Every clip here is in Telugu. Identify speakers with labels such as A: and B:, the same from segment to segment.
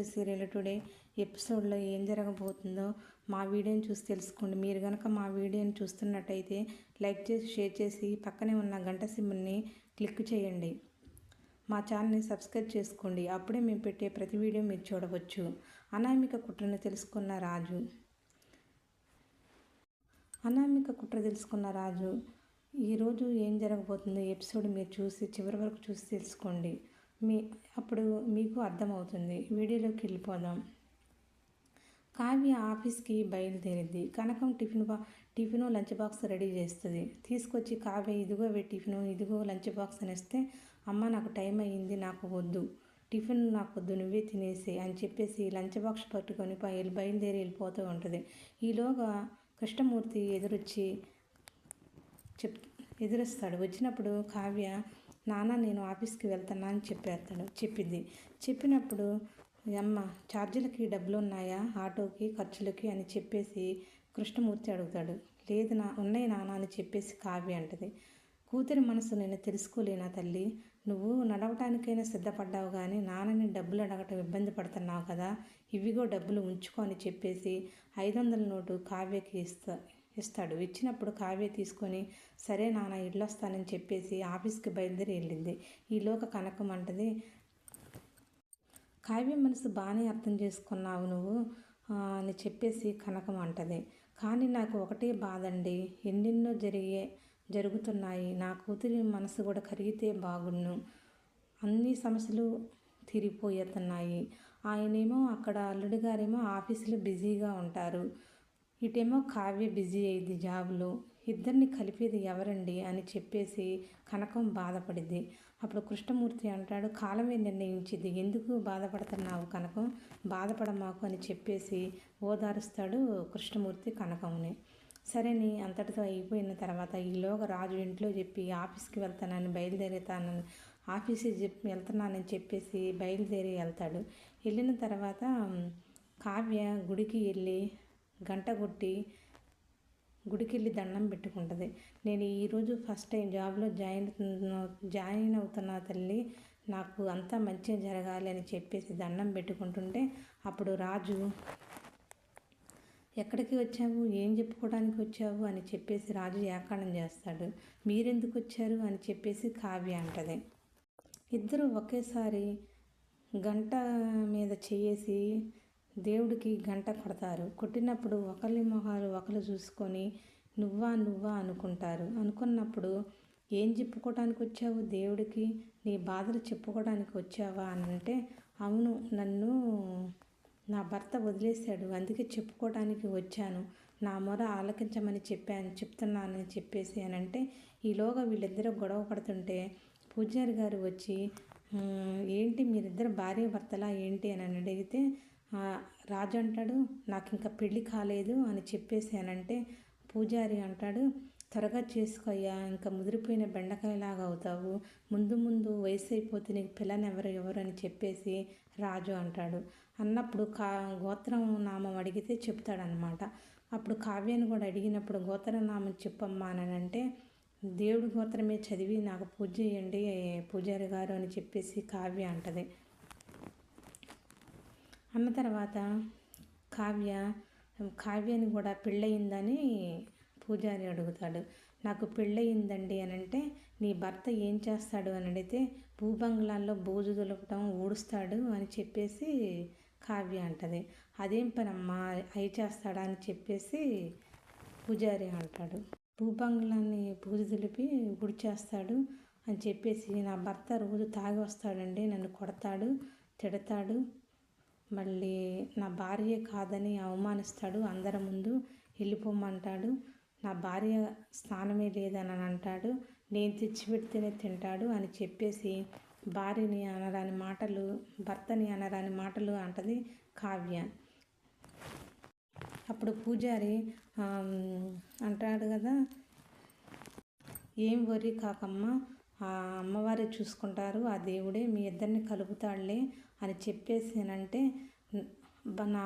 A: కృష్ణమూర్తి సీరియల్ టుడే ఎపిసోడ్లో ఏం జరగబోతుందో మా వీడియోని చూసి తెలుసుకోండి. మీరు కనుక మా వీడియోని చూస్తున్నట్టయితే లైక్ చేసి షేర్ చేసి పక్కనే ఉన్న గంట సిమ్ని క్లిక్ చేయండి. మా ఛానల్ని సబ్స్క్రైబ్ చేసుకోండి. అప్పుడే మేము పెట్టే ప్రతి వీడియో మీరు చూడవచ్చు. అనామిక కుట్రను తెలుసుకున్న రాజు. అనామిక కుట్ర తెలుసుకున్న రాజు ఈరోజు ఏం జరగబోతుందో ఎపిసోడ్ మీరు చూసి చివరి వరకు చూసి తెలుసుకోండి. మీ అప్పుడు మీకు అర్థమవుతుంది. వీడియోలోకి వెళ్ళిపోదాం. కావ్య ఆఫీస్కి బయలుదేరింది. కనకం టిఫిన్ బా టిఫిను లంచ్ బాక్స్ రెడీ చేస్తుంది. తీసుకొచ్చి కావ్య ఇదిగో వే టిఫిను ఇదిగో లంచ్ బాక్స్ అని ఇస్తే అమ్మ నాకు టైం అయ్యింది నాకు వద్దు. టిఫిన్ నాకు వద్దు నువ్వే తినేసి అని చెప్పేసి లంచ్ బాక్స్ పట్టుకొని బయలు బయలుదేరి వెళ్ళిపోతూ ఉంటుంది. ఈలోగా కృష్ణమూర్తి ఎదురొచ్చి చెప్ ఎదురొస్తాడు. వచ్చినప్పుడు కావ్య నాన్న నేను ఆఫీస్కి వెళ్తున్నా అని చెప్పేస్తాడు చెప్పింది. చెప్పినప్పుడు అమ్మ ఛార్జీలకి డబ్బులు ఉన్నాయా? ఆటోకి ఖర్చులకి? అని చెప్పేసి కృష్ణమూర్తి అడుగుతాడు. లేదు నా ఉన్నాయి నాన్న అని చెప్పేసి కావ్య అంటది. కూతురి మనసు నేను తెలుసుకోలేనా తల్లి? నువ్వు నడవటానికైనా సిద్ధపడ్డావు కానీ నాన్నని డబ్బులు అడగటం ఇబ్బంది పడుతున్నావు కదా ఇవిగో డబ్బులు ఉంచుకో అని చెప్పేసి ఐదు వందల నోటు కావ్యకి ఇస్తా ఇస్తాడు. ఇచ్చినప్పుడు కావ్య తీసుకొని సరే నాన్న ఇళ్ళొస్తానని చెప్పేసి ఆఫీస్కి బయలుదేరి వెళ్ళింది. ఈలోక కనకం అంటది కావ్య మనసు బాగానే అర్థం చేసుకున్నావు నువ్వు. అని చెప్పేసి కనకం అంటది కానీ నాకు ఒకటే బాధండి. ఎన్నెన్నో జరిగే జరుగుతున్నాయి. నా కూతురి మనసు కూడా కరిగితే బాగుండు. అన్ని సమస్యలు తీరిపోయేతున్నాయి ఆయనేమో అక్కడ అల్లుడి గారేమో ఆఫీసులో బిజీగా ఉంటారు. ఇటేమో కావ్య బిజీ అయ్యింది జాబ్లో ఇద్దరిని కలిపేది ఎవరండి అని చెప్పేసి కనకం బాధపడింది అప్పుడు కృష్ణమూర్తి అంటాడు కాలమే నిర్ణయించింది ఎందుకు బాధపడుతున్నావు కనకం? బాధపడమాకు అని చెప్పేసి ఓదారుస్తాడు కృష్ణమూర్తి కనకంని. సరేని అంతటితో అయిపోయిన తర్వాత ఈలోగా రాజు ఇంట్లో చెప్పి ఆఫీస్కి వెళ్తానని బయలుదేరుతానని ఆఫీస్కి చెప్పి వెళ్తున్నానని చెప్పేసి బయలుదేరి వెళ్తాడు. వెళ్ళిన తర్వాత కావ్య గుడికి వెళ్ళి గంట కొట్టి దండం పెట్టుకుంటుంది. నేను ఈరోజు ఫస్ట్ టైం జాబ్లో జాయిన్ జాయిన్ అవుతున్నా తల్లి నాకు అంతా మంచిగా జరగాలి అని చెప్పేసి దండం పెట్టుకుంటుంటే అప్పుడు రాజు ఎక్కడికి వచ్చావు? ఏం చెప్పుకోవడానికి వచ్చావు? అని చెప్పేసి రాజు వ్యాఖ్యానం చేస్తాడు. మీరెందుకు వచ్చారు? అని చెప్పేసి కావ్య అంటది. ఇద్దరు ఒకేసారి గంట మీద చేసి దేవుడికి గంట కొడతారు కొట్టినప్పుడు ఒకరి మొహాలు ఒకరు చూసుకొని నువ్వా నువ్వా అనుకుంటారు. అనుకున్నప్పుడు ఏం చెప్పుకోవడానికి వచ్చావు దేవుడికి? నీ బాధలు చెప్పుకోవడానికి వచ్చావా అని అంటే అవును నన్ను నా భర్త వదిలేశాడు. అందుకే చెప్పుకోవడానికి వచ్చాను. నా మొర ఆలకించమని చెప్పాను చెప్తున్నానని చెప్పేసి అని అంటే ఈలోగా వీళ్ళిద్దరూ గొడవ పడుతుంటే పూజారి గారు వచ్చి ఏంటి మీరిద్దరు భార్య భర్తలా ఏంటి? అని అడిగితే రాజు అంటాడు నాకు ఇంకా పెళ్ళి కాలేదు అని చెప్పేసి పూజారి అంటాడు త్వరగా చేసుకోయ్యా ఇంకా ముదిరిపోయిన బెండకాయలాగా అవుతావు. ముందు ముందు వయసు అయిపోతే నీకు పిల్లని ఎవరు ఎవరు అని చెప్పేసి రాజు అంటాడు. అన్నప్పుడు కా గోత్రం నామం అడిగితే చెప్తాడనమాట అప్పుడు కావ్యాన్ని కూడా అడిగినప్పుడు గోత్ర నామం చెప్పమ్మా అని అంటే దేవుడి గోత్రమే చదివి నాకు పూజ చేయండి పూజారి గారు అని చెప్పేసి కావ్య అంటది. అన్న తర్వాత కావ్య కావ్యాన్ని కూడా పెళ్ళయిందని పూజారి అడుగుతాడు. నాకు పెళ్ళయిందండి అని అంటే నీ భర్త ఏం చేస్తాడు అని అడిగితే భూబంగ్లాల్లో బూజు దులపటం ఊడుస్తాడు అని చెప్పేసి కావ్య అంటది. అదేం పనమ్మా అయి చేస్తాడా అని చెప్పేసి పూజారి అంటాడు. భూబంగ్లాన్ని బూజు దులిపి చేస్తాడు అని చెప్పేసి నా భర్త రోజు తాగి వస్తాడండి నన్ను కొడతాడు తిడతాడు. మళ్ళీ నా భార్య కాదని అవమానిస్తాడు అందరి ముందు వెళ్ళిపోమంటాడు. నా భార్య స్థానమే లేదని అని అంటాడు. నేను తెచ్చిపెడితేనే తింటాడు అని చెప్పేసి భార్యని అనరాని మాటలు భర్తని అనరాని మాటలు అంటది కావ్య. అప్పుడు పూజారి అంటాడు కదా ఏం వరి కాకమ్మ? ఆ అమ్మవారే చూసుకుంటారు ఆ దేవుడే మీ ఇద్దరిని కలుపుతాడులే. అని చెప్పేసానంటే నా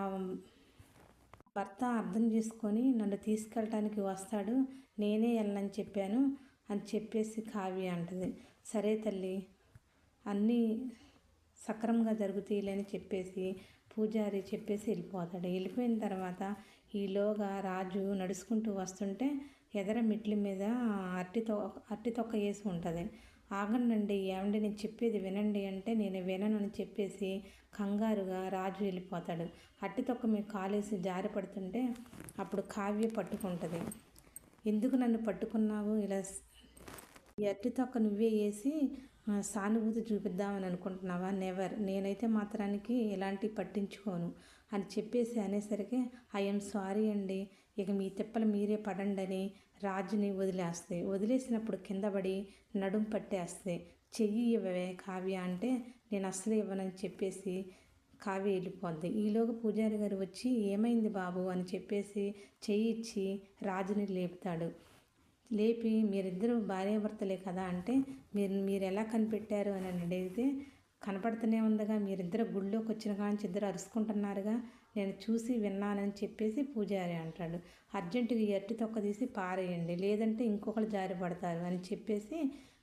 A: భర్త అర్థం చేసుకొని నన్ను తీసుకెళ్ళటానికి వస్తాడు. నేనే వెళ్ళని చెప్పాను. అని చెప్పేసి కావ్య అంటది. సరే తల్లి అన్నీ సక్రమంగా జరుగుతాయిలేని చెప్పేసి పూజారి చెప్పేసి వెళ్ళిపోతాడు. వెళ్ళిపోయిన తర్వాత ఈలోగా రాజు నడుచుకుంటూ వస్తుంటే ఎదర మెట్ల మీద అరటి తొ అరటి తొక్క వేసి ఉంటుంది. ఆగండి ఏమండి నేను చెప్పేది వినండి అంటే నేను వినను అని చెప్పేసి కంగారుగా రాజు వెళ్ళిపోతాడు. అట్టి తొక్క మీకు కాలేసి జారి పడుతుంటే అప్పుడు కావ్య పట్టుకుంటుంది. ఎందుకు నన్ను పట్టుకున్నావు? ఇలా ఈ అట్టి తొక్క నువ్వే వేసి సానుభూతి చూపిద్దామని అనుకుంటున్నావా? నెవర్ నేనైతే మాత్రానికి ఎలాంటి పట్టించుకోను. అని చెప్పేసి అనేసరికి ఐఎమ్ సారీ అండి. ఇక మీ తిప్పలు మీరే పడండి అని రాజుని వదిలేస్తాయి వదిలేసినప్పుడు కింద పడి నడుం పట్టేస్తాయి చెయ్యి ఇవ్వవే కావ్య అంటే నేను అస్సలు ఇవ్వనని చెప్పేసి కావ్య వెళ్ళిపోద్ది. ఈలోగా పూజారి గారు వచ్చి ఏమైంది బాబు? అని చెప్పేసి చెయ్యి ఇచ్చి రాజుని లేపుతాడు. లేపి మీరిద్దరు భార్యాభర్తలే కదా అంటే మీరు మీరు ఎలా కనిపెట్టారు? అని అడిగితే కనపడుతూనే ఉందిగా. మీరిద్దరు గుళ్ళోకి వచ్చిన కాంచి ఇద్దరు అరుచుకుంటున్నారుగా నేను చూసి విన్నానని చెప్పేసి పూజారి అంటాడు. అర్జెంటుగా ఈ అట్టి తొక్క తీసి పారేయండి. లేదంటే ఇంకొకరు జారి పడతారు అని చెప్పేసి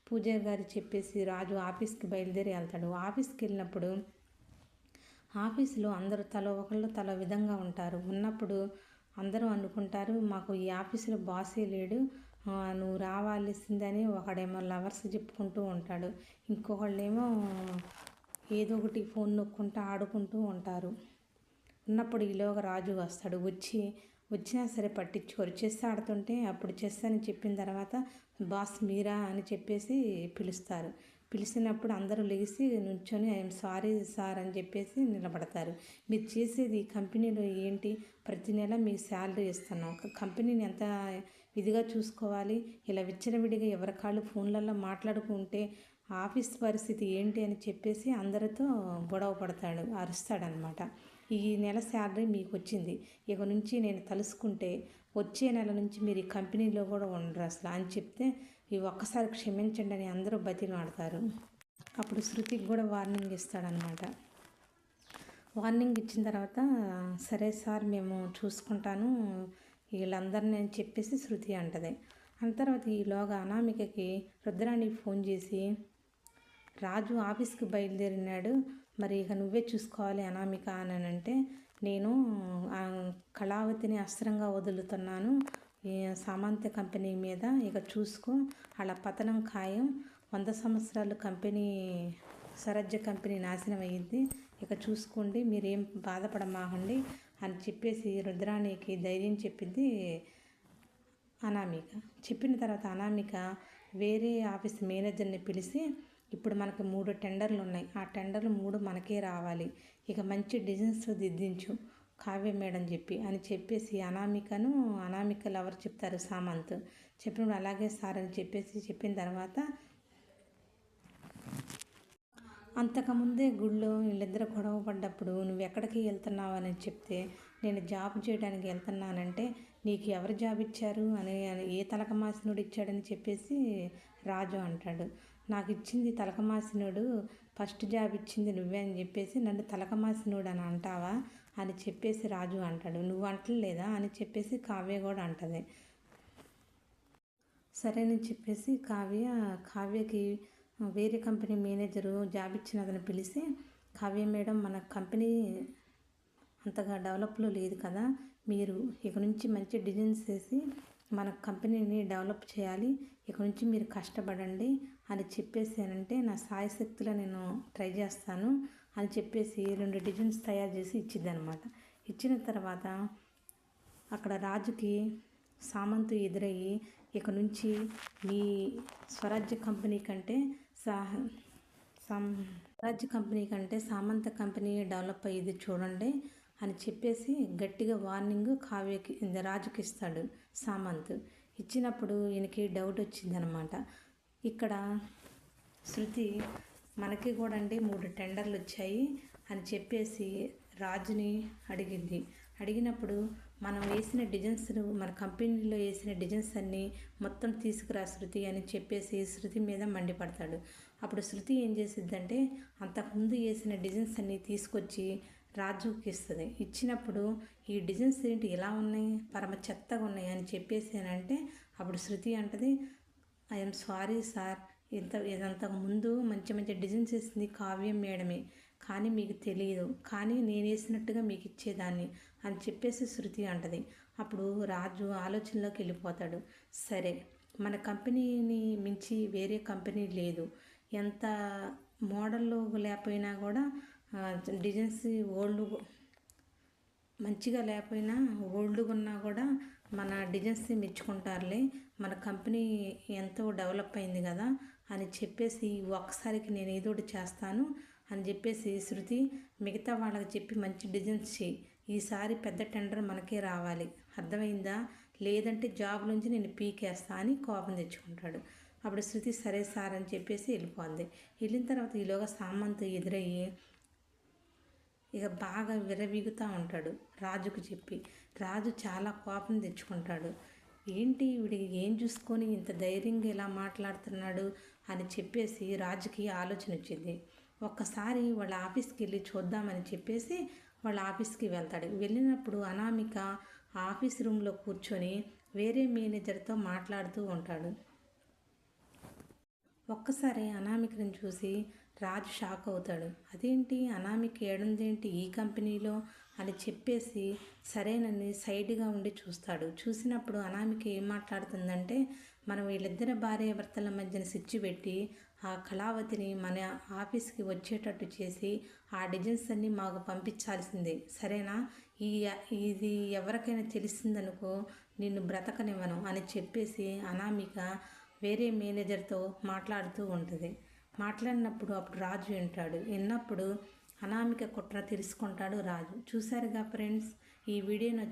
A: పూజారి గారు చెప్పేసి రాజు ఆఫీస్కి బయలుదేరి వెళ్తాడు. ఆఫీస్కి వెళ్ళినప్పుడు ఆఫీసులో అందరూ తల ఒకళ్ళు తల విధంగా ఉంటారు. ఉన్నప్పుడు అందరూ అనుకుంటారు మాకు ఈ ఆఫీసులో బాసే లేడు. నువ్వు రావాల్సిందని ఒకడేమో లవర్స్ చెప్పుకుంటూ ఉంటాడు. ఇంకొకళ్ళేమో ఏదో ఒకటి ఫోన్ నొక్కుంటూ ఆడుకుంటూ ఉంటారు. ఉన్నప్పుడు ఈలోగా రాజు వస్తాడు. వచ్చి వచ్చినా సరే పట్టించుకోరు. చెస్ ఆడుతుంటే అప్పుడు చెస్ అని చెప్పిన తర్వాత బాస్ మీరా? అని చెప్పేసి పిలుస్తారు. పిలిచినప్పుడు అందరూ లేచి నుంచొని ఐఎమ్ సారీ సార్ అని చెప్పేసి నిలబడతారు. మీరు చేసేది ఈ కంపెనీలో ఏంటి? ప్రతి నెల మీ శాలరీ ఇస్తున్నాం. ఒక కంపెనీని ఎంత ఇదిగా చూసుకోవాలి? ఇలా విచ్చలవిడిగా ఎవరి కాళ్ళు ఫోన్లలో మాట్లాడుకుంటే ఆఫీస్ పరిస్థితి ఏంటి అని చెప్పేసి అందరితో గొడవ పడతాడు అరుస్తాడనమాట. ఈ నెల శాలరీ మీకు వచ్చింది ఇక నుంచి నేను తలుసుకుంటే వచ్చే నెల నుంచి మీరు ఈ కంపెనీలో కూడా ఉండరు అసలు అని చెప్తే ఈ ఒక్కసారి క్షమించండి అని అందరూ బతిలాడతారు అప్పుడు శృతికి కూడా వార్నింగ్ ఇస్తాడనమాట. వార్నింగ్ ఇచ్చిన తర్వాత సరే సార్ మేము చూసుకుంటాను. వీళ్ళందరినీ అని చెప్పేసి శృతి అంటది. అంత తర్వాత ఈలోగా అనామికకి రుద్రాణి ఫోన్ చేసి రాజు ఆఫీస్కి బయలుదేరినాడు. మరి ఇక నువ్వే చూసుకోవాలి అనామిక అని అంటే నేను కళావతిని అస్త్రంగా వదులుతున్నాను. ఈ కంపెనీ మీద ఇక చూసుకో. అలా పతనం ఖాయం. వంద సంవత్సరాలు కంపెనీ స్వరాజ్య కంపెనీ నాశనం అయ్యింది. ఇక చూసుకోండి మీరేం బాధపడమాకండి అని చెప్పేసి రుద్రాణికి ధైర్యం చెప్పింది అనామిక. చెప్పిన తర్వాత అనామిక వేరే ఆఫీస్ మేనేజర్ని పిలిచి ఇప్పుడు మనకు మూడు టెండర్లు ఉన్నాయి. ఆ టెండర్లు మూడు మనకే రావాలి. ఇక మంచి డిజైన్స్ దిద్దించు కావ్య మేడం చెప్పి అని చెప్పేసి అనామికను అనామిక లవర్ చెప్తారు సామంత్. చెప్పినప్పుడు అలాగే సార్ అని చెప్పేసి చెప్పిన తర్వాత అంతకుముందే గుళ్ళో వీళ్ళిద్దరు గొడవ పడ్డప్పుడు నువ్వు ఎక్కడికి వెళ్తున్నావు అని చెప్తే నేను జాబ్ చేయడానికి వెళ్తున్నానంటే నీకు ఎవరు జాబ్ ఇచ్చారు? అని ఏ ఏ తలకమాసినుడు ఇచ్చాడని చెప్పేసి రాజు అంటాడు. నాకు ఇచ్చింది తలకమాసినుడు ఫస్ట్ జాబ్ ఇచ్చింది నువ్వే అని చెప్పేసి నన్ను తలకమాసినుడు అని అంటావా? అని చెప్పేసి రాజు అంటాడు. నువ్వు అంటలేదా అని చెప్పేసి కావ్య కూడా అంటది. సరేనని చెప్పేసి కావ్య కావ్యకి వేరే కంపెనీ మేనేజరు జాబ్ ఇచ్చిన అతను పిలిచి కావ్య మేడం మన కంపెనీ అంతగా డెవలప్లో లేదు కదా మీరు ఇక నుంచి మంచి డిజైన్స్ వేసి మన కంపెనీని డెవలప్ చేయాలి. ఇక నుంచి మీరు కష్టపడండి. అని చెప్పేసానంటే నా సాయశక్తిలో నేను ట్రై చేస్తాను అని చెప్పేసి రెండు డిజైన్స్ తయారు చేసి ఇచ్చిద్దనమాట ఇచ్చిన తర్వాత అక్కడ రాజుకి సామంతు ఎదురయ్యి ఇక నుంచి మీ స్వరాజ్య కంపెనీ కంటే సా సం స్వరాజ్య కంపెనీ కంటే సామంత కంపెనీ డెవలప్ అయ్యేది చూడండి. అని చెప్పేసి గట్టిగా వార్నింగ్ కావ్యకి రాజుకి ఇస్తాడు సామంత్. ఇచ్చినప్పుడు ఈయనకి డౌట్ వచ్చిందనమాట ఇక్కడ శృతి మనకి కూడా అండి మూడు టెండర్లు వచ్చాయి అని చెప్పేసి రాజుని అడిగింది. అడిగినప్పుడు మనం వేసిన డిజైన్స్ మన కంపెనీలో వేసిన డిజైన్స్ అన్నీ మొత్తం తీసుకురా శృతి అని చెప్పేసి శృతి మీద మండిపడతాడు. అప్పుడు శృతి ఏం చేసిద్దంటే అంతకుముందు వేసిన డిజైన్స్ అన్నీ తీసుకొచ్చి రాజుకి ఇస్తుంది ఇచ్చినప్పుడు ఈ డిజైన్స్ ఏంటి ఇలా ఉన్నాయి పరమ చెత్తగా ఉన్నాయి అని చెప్పేసి అని అంటే అప్పుడు శృతి అంటది ఐఎమ్ సారీ సార్ ఇంత ఇదంతకు ముందు మంచి మంచి డిజైన్స్ వేసింది కావ్యం మేడమే కానీ మీకు తెలియదు కానీ నేను వేసినట్టుగా మీకు ఇచ్చేదాన్ని అని చెప్పేసి శృతి అంటది. అప్పుడు రాజు ఆలోచనలోకి వెళ్ళిపోతాడు. సరే మన కంపెనీని మించి వేరే కంపెనీ లేదు. ఎంత మోడల్లో లేకపోయినా కూడా డిజైన్స్ ఓల్డ్ మంచిగా లేకపోయినా ఓల్డ్గా ఉన్నా కూడా మన డిజైన్స్ మెచ్చుకుంటారులే. మన కంపెనీ ఎంతో డెవలప్ అయింది కదా అని చెప్పేసి ఒక్కసారికి నేను ఏదో ఒకటి చేస్తాను అని చెప్పేసి శృతి మిగతా వాళ్ళకి చెప్పి మంచి డిజైన్స్ చేయి ఈసారి పెద్ద టెండర్ మనకే రావాలి. అర్థమైందా? లేదంటే జాబ్ నుంచి నేను పీకేస్తా అని కోపం తెచ్చుకుంటాడు. అప్పుడు శృతి సరే సార్ అని చెప్పేసి వెళ్ళిపోంది వెళ్ళిన తర్వాత ఈలోగా సామంత్ ఎదురయ్యి ఇక బాగా విరవీగుతూ ఉంటాడు రాజుకు చెప్పి. రాజు చాలా కోపం తెచ్చుకుంటాడు. ఏంటి వీడికి ఏం చూసుకొని ఇంత ధైర్యంగా ఇలా మాట్లాడుతున్నాడు? అని చెప్పేసి రాజుకి ఆలోచన వచ్చింది. ఒక్కసారి వాళ్ళ ఆఫీస్కి వెళ్ళి చూద్దామని చెప్పేసి వాళ్ళ ఆఫీస్కి వెళ్తాడు. వెళ్ళినప్పుడు అనామిక ఆఫీస్ రూమ్లో కూర్చొని వేరే మేనేజర్తో మాట్లాడుతూ ఉంటాడు. ఒక్కసారి అనామికని చూసి రాజు షాక్ అవుతాడు. అదేంటి? అనామిక ఏడుందేంటి ఈ కంపెనీలో? అని చెప్పేసి సరేనని సైడ్గా ఉండి చూస్తాడు. చూసినప్పుడు అనామిక ఏం మాట్లాడుతుందంటే మనం వీళ్ళిద్దరి భార్య భర్తల మధ్యన స్విచ్ పెట్టి ఆ కళావతిని మన ఆఫీస్కి వచ్చేటట్టు చేసి ఆ డిజైన్స్ అన్నీ మాకు పంపించాల్సిందే. సరేనా? ఈ ఇది ఎవరికైనా తెలిసిందనుకో నిన్ను బ్రతకనివ్వను అని చెప్పేసి అనామిక వేరే మేనేజర్తో మాట్లాడుతూ ఉంటుంది. మాట్లాడినప్పుడు అప్పుడు రాజు వింటాడు విన్నప్పుడు అనామిక కుట్ర తెలుసుకుంటాడు రాజు. చూసారుగా ఫ్రెండ్స్ ఈ వీడియో